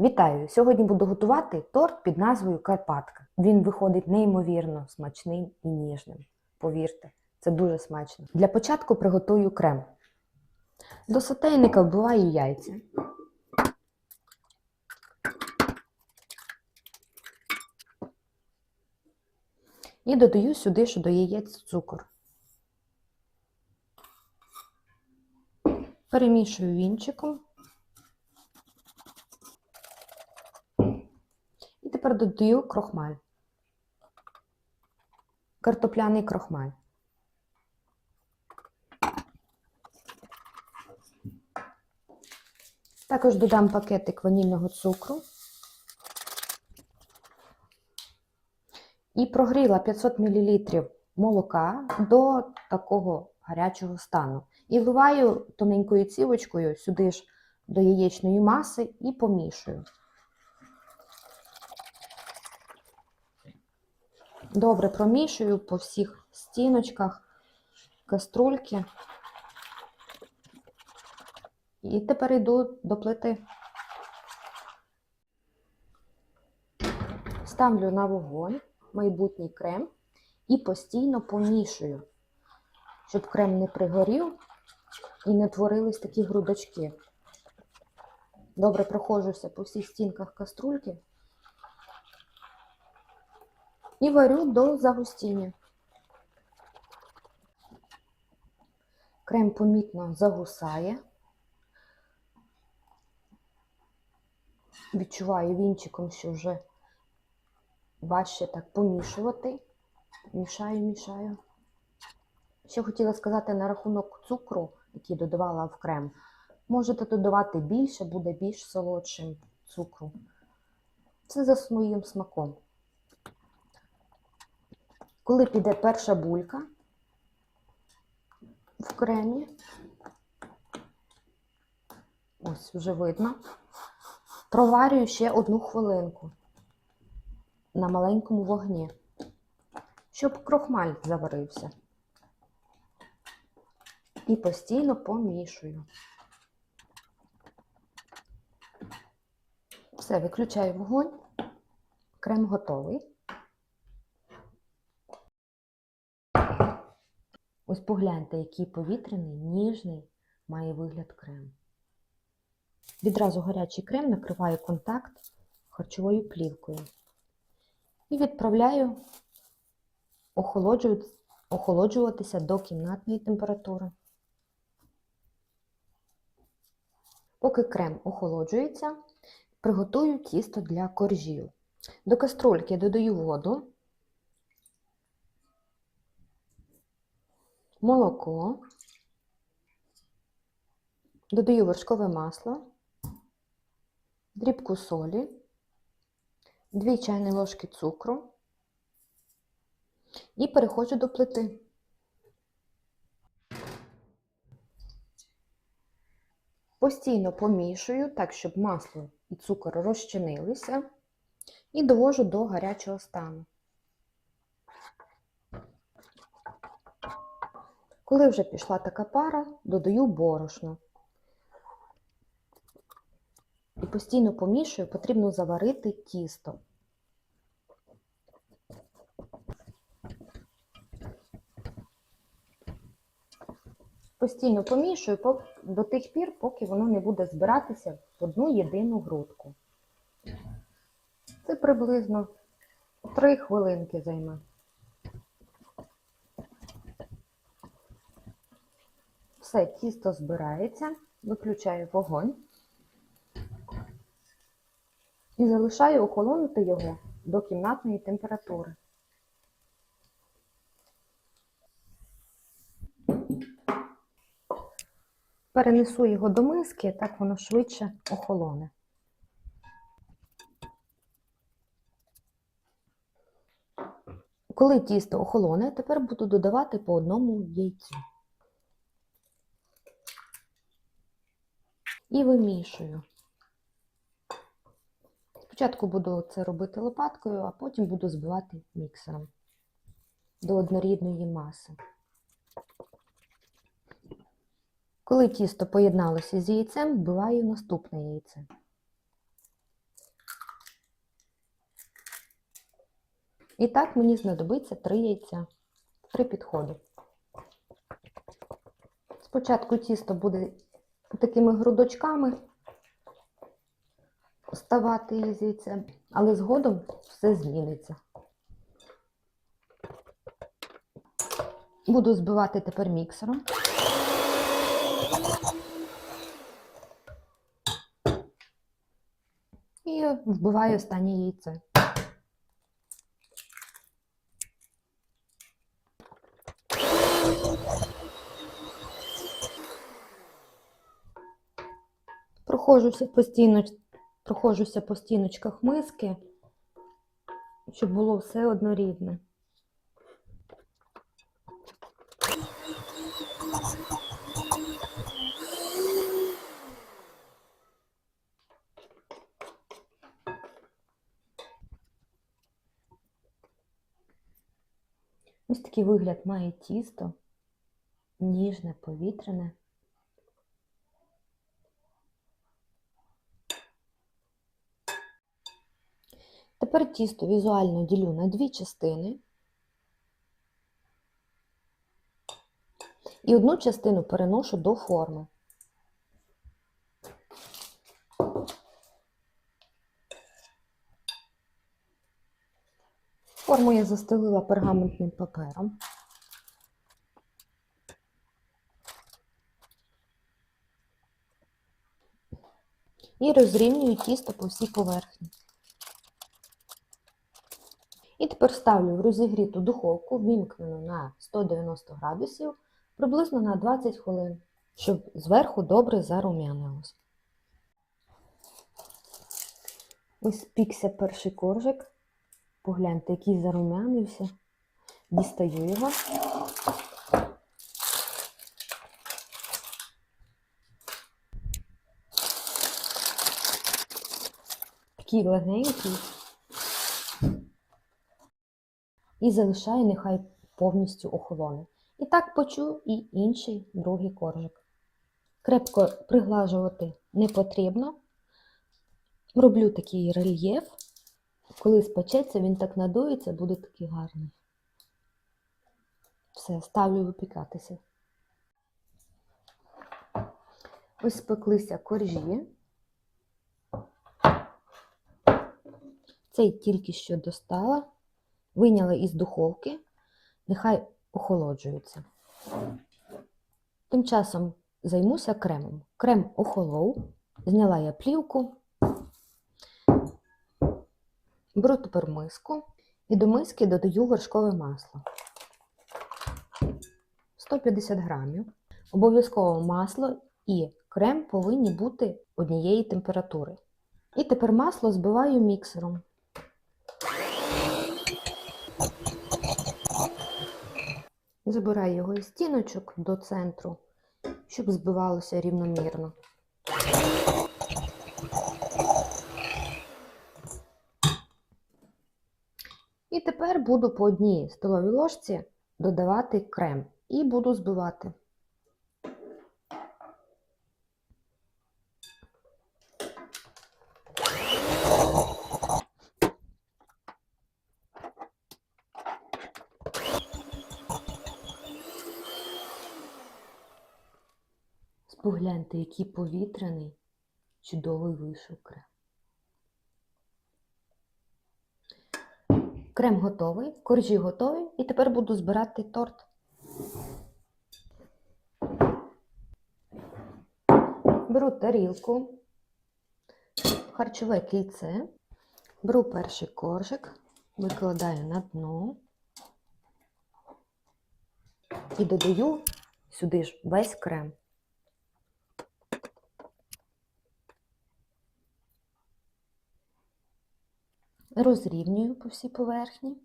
Вітаю! Сьогодні буду готувати торт під назвою Карпатка. Він виходить неймовірно смачним і ніжним. Повірте, це дуже смачно. Для початку приготую крем. До сотейника вбиваю яйця. І додаю сюди ж до яєць цукор. Перемішую вінчиком. І тепер додаю крохмаль. Картопляний крохмаль. Також додам пакетик ванільного цукру. І прогріла 500 мл молока до такого гарячого стану. І вливаю тоненькою цівочкою сюди ж до яєчної маси і помішую. Добре промішую по всіх стіночках каструльки. І тепер йду до плити. Ставлю на вогонь майбутній крем і постійно помішую, щоб крем не пригорів і не творились такі грудочки. Добре проходжуся по всіх стінках каструльки і варю до загустіння. Крем помітно загусає. Відчуваю вінчиком, що вже важче так помішувати. Мішаю, мішаю. Ще хотіла сказати на рахунок цукру, який додавала в крем. Можете додавати більше, буде більш солодшим цукру. Це за своїм смаком. Коли піде перша булька в кремі, ось вже видно, проварюю ще одну хвилинку на маленькому вогні, щоб крохмаль заварився. І постійно помішую. Все, виключаю вогонь, крем готовий. Ось погляньте, який повітряний, ніжний має вигляд крем. Відразу гарячий крем накриваю контакт харчовою плівкою і відправляю охолоджуватися до кімнатної температури. Поки крем охолоджується, приготую тісто для коржів. До каструльки додаю воду, молоко, додаю вершкове масло, дрібку солі, 2 чайні ложки цукру. І переходжу до плити. Постійно помішую так, щоб масло і цукор розчинилися, і довожу до гарячого стану. Коли вже пішла така пара, додаю борошно. І постійно помішую, потрібно заварити тісто. Постійно помішую до тих пір, поки воно не буде збиратися в одну єдину грудку. Це приблизно 3 хвилинки займе. Все, тісто збирається, виключаю вогонь і залишаю охолонути його до кімнатної температури. Перенесу його до миски, так воно швидше охолоне. Коли тісто охолоне, тепер буду додавати по одному яйцю. і вимішую. Спочатку буду це робити лопаткою, а потім буду збивати міксером до однорідної маси. Коли тісто поєдналося з яйцем, вбиваю наступне яйце. І так мені знадобиться три яйця, три підходи. Спочатку тісто буде такими грудочками ставати із яйцем, але згодом все зміниться. Буду збивати тепер міксером. І вбиваю останнє яйце. Проходжуся постійно, проходжуся по стіночках миски, щоб було все однорідне. Ось такий вигляд має тісто, ніжне, повітряне. Тепер тісто візуально ділю на дві частини. І одну частину переношу до форми. Форму я застелила пергаментним папером. І розрівнюю тісто по всій поверхні. І тепер ставлю в розігріту духовку, вімкнену на 190 градусів, приблизно на 20 хвилин, щоб зверху добре зарум'янилось. Ось спікся перший коржик. Погляньте, який зарум'янився. Дістаю його. Такий легенький. І залишаю, нехай повністю охолоне. І так почу і інший другий коржик. Крепко приглажувати не потрібно. Роблю такий рельєф. Коли спечеться, він так надується, буде такий гарний. Все, ставлю випікатися. Ось спеклися коржі. Цей тільки що достала, виняла із духовки, нехай охолоджуються. Тим часом займуся кремом. Крем охолов, зняла я плівку. Беру тепер миску і до миски додаю вершкове масло. 150 грамів. Обов'язково масло і крем повинні бути однієї температури. І тепер масло збиваю міксером. Забираю його із стіночок до центру, щоб збивалося рівномірно. І тепер буду по одній столовій ложці додавати крем і буду збивати. Спогляньте, який повітряний, чудовий вийшов крем. Крем готовий, коржі готові, і тепер буду збирати торт. Беру тарілку, харчове кільце, беру перший коржик, викладаю на дно і додаю сюди ж весь крем. Розрівнюю по всій поверхні.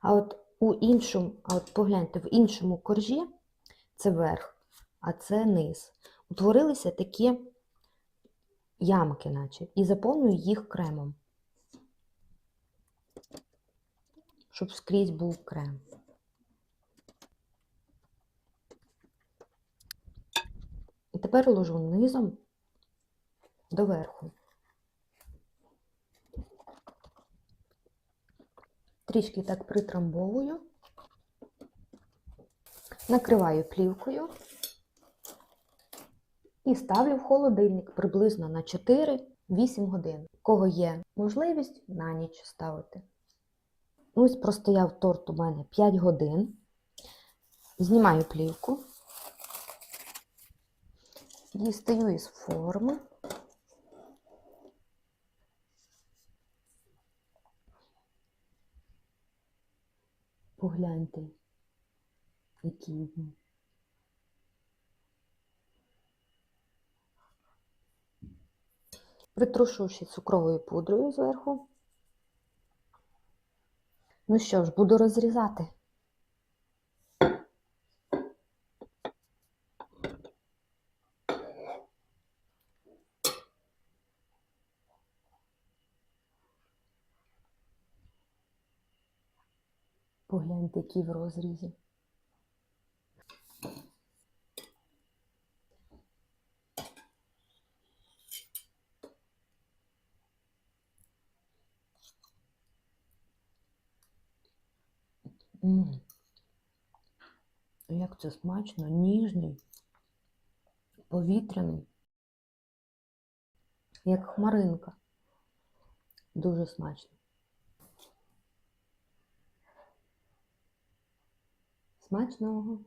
А от у іншому, а от погляньте, в іншому коржі це верх, а це низ. Утворилися такі ямки, наче, і заповнюю їх кремом, щоб скрізь був крем. І тепер ложу низом доверху. Трішки так притрамбовую, накриваю плівкою і ставлю в холодильник приблизно на 4-8 годин. Кого є можливість на ніч ставити. Ось простояв торт у мене 5 годин. Знімаю плівку, дістаю із форми. Погляньте, який він. Притрушу цукровою пудрою зверху. Ну що ж, буду розрізати. Погляньте, які в розрізі. М. Як це смачно, ніжний, повітряний, як хмаринка. Дуже смачно. Смачного!